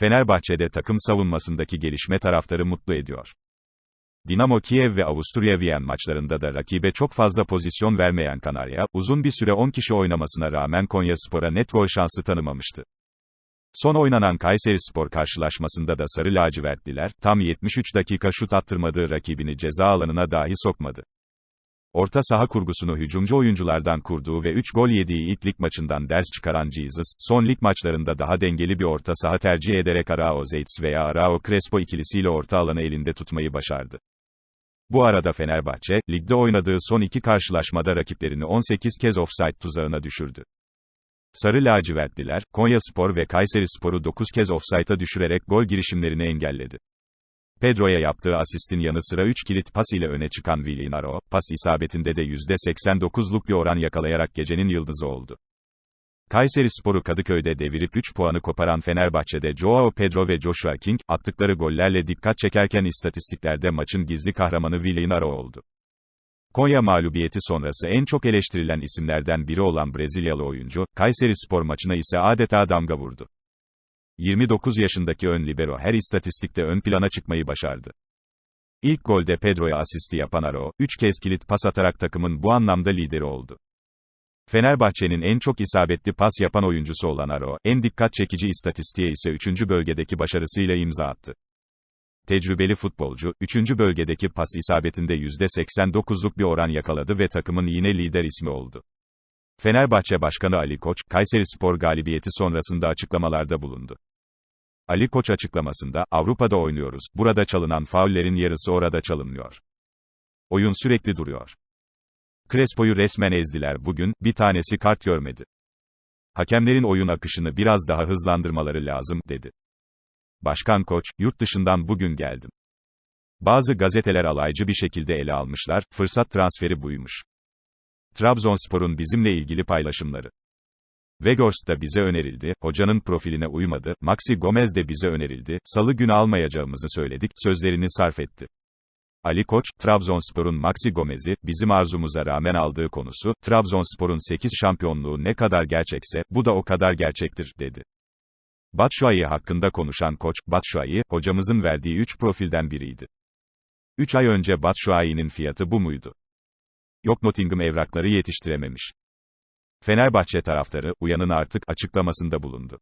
Fenerbahçe'de takım savunmasındaki gelişme taraftarı mutlu ediyor. Dinamo Kiev ve Avusturya Wien maçlarında da rakibe çok fazla pozisyon vermeyen Kanarya, uzun bir süre 10 kişi oynamasına rağmen Konyaspor'a net gol şansı tanımamıştı. Son oynanan Kayserispor karşılaşmasında da Sarı Lacivertliler, tam 73 dakika şut attırmadığı rakibini ceza alanına dahi sokmadı. Orta saha kurgusunu hücumcu oyunculardan kurduğu ve 3 gol yediği ilk lig maçından ders çıkaran Jesus, son lig maçlarında daha dengeli bir orta saha tercih ederek Arao Zeitz veya Arao Crespo ikilisiyle orta alanı elinde tutmayı başardı. Bu arada Fenerbahçe, ligde oynadığı son iki karşılaşmada rakiplerini 18 kez offside tuzağına düşürdü. Sarı lacivertliler, Konyaspor ve Kayserispor'u 9 kez offside'a düşürerek gol girişimlerini engelledi. Pedro'ya yaptığı asistin yanı sıra 3 kilit pas ile öne çıkan Villinaro, pas isabetinde de %89'luk bir oran yakalayarak gecenin yıldızı oldu. Kayserispor'u Kadıköy'de devirip 3 puanı koparan Fenerbahçe'de Joao Pedro ve Joshua King, attıkları gollerle dikkat çekerken istatistiklerde maçın gizli kahramanı Villinaro oldu. Konya mağlubiyeti sonrası en çok eleştirilen isimlerden biri olan Brezilyalı oyuncu, Kayserispor maçına ise adeta damga vurdu. 29 yaşındaki ön libero her istatistikte ön plana çıkmayı başardı. İlk golde Pedro'ya asisti yapan Aro, 3 kez kilit pas atarak takımın bu anlamda lideri oldu. Fenerbahçe'nin en çok isabetli pas yapan oyuncusu olan Aro, en dikkat çekici istatistiğe ise 3. bölgedeki başarısıyla imza attı. Tecrübeli futbolcu, 3. bölgedeki pas isabetinde %89'luk bir oran yakaladı ve takımın yine lider ismi oldu. Fenerbahçe Başkanı Ali Koç, Kayserispor galibiyeti sonrasında açıklamalarda bulundu. Ali Koç açıklamasında, Avrupa'da oynuyoruz, burada çalınan faullerin yarısı orada çalınmıyor. Oyun sürekli duruyor. Crespo'yu resmen ezdiler bugün, bir tanesi kart görmedi. Hakemlerin oyun akışını biraz daha hızlandırmaları lazım, dedi. Başkan Koç, yurt dışından bugün geldim. Bazı gazeteler alaycı bir şekilde ele almışlar, fırsat transferi buymuş. Trabzonspor'un bizimle ilgili paylaşımları. Weghorst da bize önerildi, hocanın profiline uymadı, Maxi Gomez de bize önerildi, salı günü almayacağımızı söyledik, sözlerini sarf etti. Ali Koç, Trabzonspor'un Maxi Gomez'i, bizim arzumuza rağmen aldığı konusu, Trabzonspor'un 8 şampiyonluğu ne kadar gerçekse, bu da o kadar gerçektir, dedi. Batshuayi hakkında konuşan koç, Batshuayi, hocamızın verdiği 3 profilden biriydi. 3 ay önce Batshuayi'nin fiyatı bu muydu? Yok Nottingham evrakları yetiştirememiş. Fenerbahçe taraftarı, uyanın artık, açıklamasında bulundu.